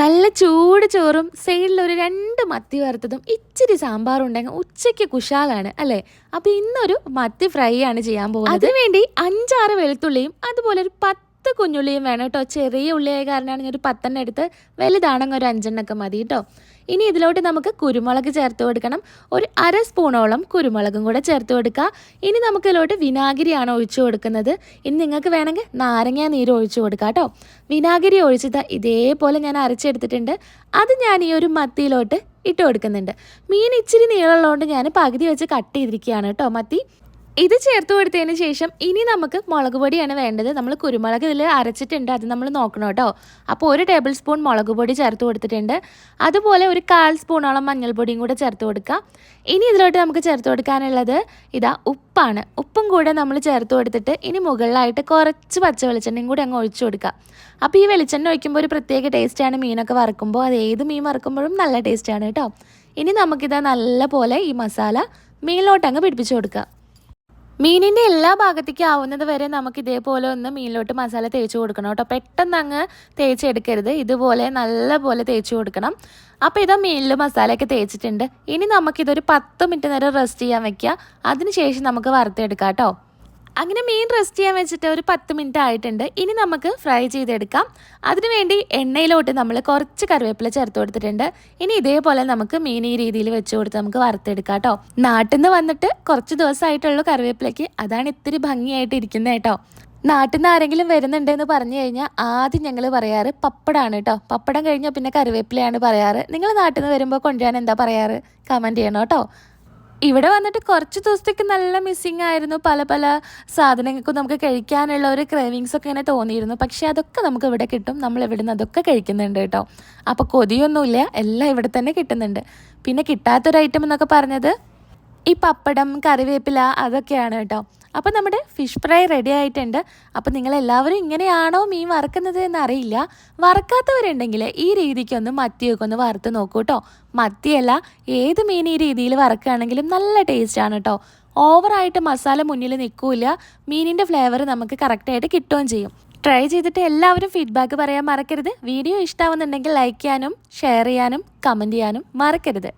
നല്ല ചൂട് ചോറും സൈഡിൽ ഒരു രണ്ട് മത്തി വറുത്തതും ഇച്ചിരി സാമ്പാറും ഉണ്ടെങ്കിൽ ഉച്ചയ്ക്ക് കുശാലാണ് അല്ലേ? അപ്പൊ ഇന്നൊരു മത്തി ഫ്രൈ ആണ് ചെയ്യാൻ പോകുന്നത്. അതിനുവേണ്ടി അഞ്ചാറ് വെളുത്തുള്ളിയും അതുപോലെ ഒരു പത്ത് കുഞ്ഞുള്ളിയും വേണം കേട്ടോ. ചെറിയ ഉള്ളിയായ കാരണമാണ് ഒരു പത്തെണ്ണം എടുത്ത് വലുതാണെങ്കിൽ ഒരു അഞ്ചെണ്ണൊക്കെ മതി കേട്ടോ. ഇനി ഇതിലോട്ട് നമുക്ക് കുരുമുളക് ചേർത്ത് കൊടുക്കണം. ഒരു അര സ്പൂണോളം കുരുമുളകും കൂടെ ചേർത്ത് കൊടുക്കുക. ഇനി നമുക്ക് ഇതിലോട്ട് വിനാഗിരിയാണ് ഒഴിച്ചു കൊടുക്കുന്നത്. ഇനി നിങ്ങൾക്ക് വേണമെങ്കിൽ നാരങ്ങ നീര് ഒഴിച്ചു കൊടുക്കുക കേട്ടോ. വിനാഗിരി ഒഴിച്ചത് ഇതേപോലെ ഞാൻ അരച്ചെടുത്തിട്ടുണ്ട്. അത് ഞാൻ ഈ ഒരു മത്തിയിലോട്ട് ഇട്ട് കൊടുക്കുന്നുണ്ട്. മീൻ ഇച്ചിരി നീളമുള്ളതുകൊണ്ട് ഞാൻ പകുതി വെച്ച് കട്ട് ചെയ്തിരിക്കുകയാണ് കേട്ടോ മത്തി. ഇത് ചേർത്ത് കൊടുത്തതിന് ശേഷം ഇനി നമുക്ക് മുളക് പൊടിയാണ് വേണ്ടത്. നമ്മൾ കുരുമുളക് ഇതിൽ അരച്ചിട്ടുണ്ട്. അത് നമ്മൾ നോക്കണം കേട്ടോ. അപ്പോൾ ഒരു ടേബിൾ സ്പൂൺ മുളക് പൊടി ചേർത്ത് കൊടുത്തിട്ടുണ്ട്. അതുപോലെ ഒരു കാൽ സ്പൂണോളം മഞ്ഞൾപ്പൊടിയും കൂടെ ചേർത്ത് കൊടുക്കാം. ഇനി ഇതിലോട്ട് നമുക്ക് ചേർത്ത് കൊടുക്കാനുള്ളത് ഇതാ ഉപ്പാണ്. ഉപ്പും കൂടെ നമ്മൾ ചേർത്ത് കൊടുത്തിട്ട് ഇനി മുകളിലായിട്ട് കുറച്ച് പച്ച വെളിച്ചെണ്ണയും കൂടെ അങ്ങ് ഒഴിച്ചു കൊടുക്കുക അപ്പോൾ ഈ വെളിച്ചെണ്ണ ഒഴിക്കുമ്പോൾ ഒരു പ്രത്യേക ടേസ്റ്റാണ് മീനൊക്കെ വറുക്കുമ്പോൾ. അത് ഏത് മീൻ വറുക്കുമ്പോഴും നല്ല ടേസ്റ്റാണ് കേട്ടോ. ഇനി നമുക്കിത് നല്ല പോലെ ഈ മസാല മീനിലോട്ട് അങ്ങ് പിടിപ്പിച്ച് കൊടുക്കുക മീനിന്റെ എല്ലാ ഭാഗത്തേക്കും ആവുന്നത് വരെ നമുക്ക് ഇതേപോലെ ഒന്ന് മീനിലോട്ട് മസാല തേച്ച് കൊടുക്കണം കേട്ടോ. പെട്ടെന്ന് അങ്ങ് തേച്ചെടുക്കരുത് ഇതുപോലെ നല്ല പോലെ തേച്ച് കൊടുക്കണം. അപ്പോൾ ഇതാ മീനിൽ മസാലയൊക്കെ തേച്ചിട്ടുണ്ട്. ഇനി നമുക്കിതൊരു പത്ത് മിനിറ്റ് നേരം റെസ്റ്റ് ചെയ്യാൻ വെക്കുക അതിനുശേഷം നമുക്ക് വറുത്തെടുക്കാം കേട്ടോ. അങ്ങനെ മീൻ റെസ്റ്റ് ചെയ്യാൻ വെച്ചിട്ട് ഒരു പത്ത് മിനിറ്റ് ആയിട്ടുണ്ട്. ഇനി നമുക്ക് ഫ്രൈ ചെയ്തെടുക്കാം. അതിനുവേണ്ടി എണ്ണയിലോട്ട് നമ്മൾ കുറച്ച് കറിവേപ്പില ചേർത്ത് കൊടുത്തിട്ടുണ്ട്. ഇനി ഇതേപോലെ നമുക്ക് മീൻ ഈ രീതിയിൽ വെച്ച് കൊടുത്ത് നമുക്ക് വറുത്തെടുക്കാം കേട്ടോ. നാട്ടിൽ നിന്ന് വന്നിട്ട് കുറച്ച് ദിവസമായിട്ടുള്ളൂ കറിവേപ്പിലയ്ക്ക്. അതാണ് ഇത്തിരി ഭംഗിയായിട്ട് ഇരിക്കുന്നത് കേട്ടോ. നാട്ടിൽ നിന്ന് ആരെങ്കിലും വരുന്നുണ്ടെന്ന് പറഞ്ഞു കഴിഞ്ഞാൽ ആദ്യം ഞങ്ങൾ പറയാറ് പപ്പടാണ് കേട്ടോ. പപ്പടം കഴിഞ്ഞാൽ പിന്നെ കറിവേപ്പിലയാണ് പറയാറ്. നിങ്ങൾ നാട്ടിൽ നിന്ന് വരുമ്പോൾ കൊണ്ടുവരാൻ എന്താ പറയാറ്? കമന്റ് ചെയ്യണം കേട്ടോ. ഇവിടെ വന്നിട്ട് കുറച്ച് ദിവസത്തേക്ക് നല്ല മിസ്സിങ് ആയിരുന്നു. പല പല സാധനങ്ങൾക്കും നമുക്ക് കഴിക്കാനുള്ള ഒരു ക്രേവിങ്സ് ഒക്കെ ഇങ്ങനെ തോന്നിയിരുന്നു. പക്ഷെ അതൊക്കെ നമുക്ക് ഇവിടെ കിട്ടും. നമ്മൾ ഇവിടെ നിന്ന് അതൊക്കെ കഴിക്കുന്നുണ്ട് കേട്ടോ. അപ്പോൾ കൊതിയൊന്നുമില്ല. എല്ലാം ഇവിടെ തന്നെ കിട്ടുന്നുണ്ട്. പിന്നെ കിട്ടാത്തൊരു ഐറ്റം എന്നൊക്കെ പറഞ്ഞത്? ഈ പപ്പടം കറിവേപ്പില അതൊക്കെയാണ് കേട്ടോ. അപ്പോൾ നമ്മുടെ ഫിഷ് ഫ്രൈ റെഡി ആയിട്ടുണ്ട്. നിങ്ങൾ എല്ലാവരും ഇങ്ങനെയാണോ മീൻ വറക്കുന്നത് എന്നറിയില്ല. വറക്കാത്തവരുണ്ടെങ്കിൽ ഈ രീതിക്കൊന്ന് മത്തിയൊക്കെ ഒന്ന് വറുത്ത് നോക്കൂ കേട്ടോ. മത്തിയല്ല ഏത് മീൻ ഈ രീതിയിൽ വറക്കുകയാണെങ്കിലും നല്ല ടേസ്റ്റാണ് കേട്ടോ. ഓവറായിട്ട് മസാല മുന്നിൽ നിൽക്കില്ല മീനിന്റെ ഫ്ലേവർ നമുക്ക് കറക്റ്റായിട്ട് കിട്ടുകയും ചെയ്യും. ട്രൈ ചെയ്തിട്ട് എല്ലാവരും ഫീഡ്ബാക്ക് പറയാൻ മറക്കരുത്. വീഡിയോ ഇഷ്ടമാവുന്നുണ്ടെങ്കിൽ ലൈക്ക് ചെയ്യാനും ഷെയർ ചെയ്യാനും കമന്റ് ചെയ്യാനും മറക്കരുത്.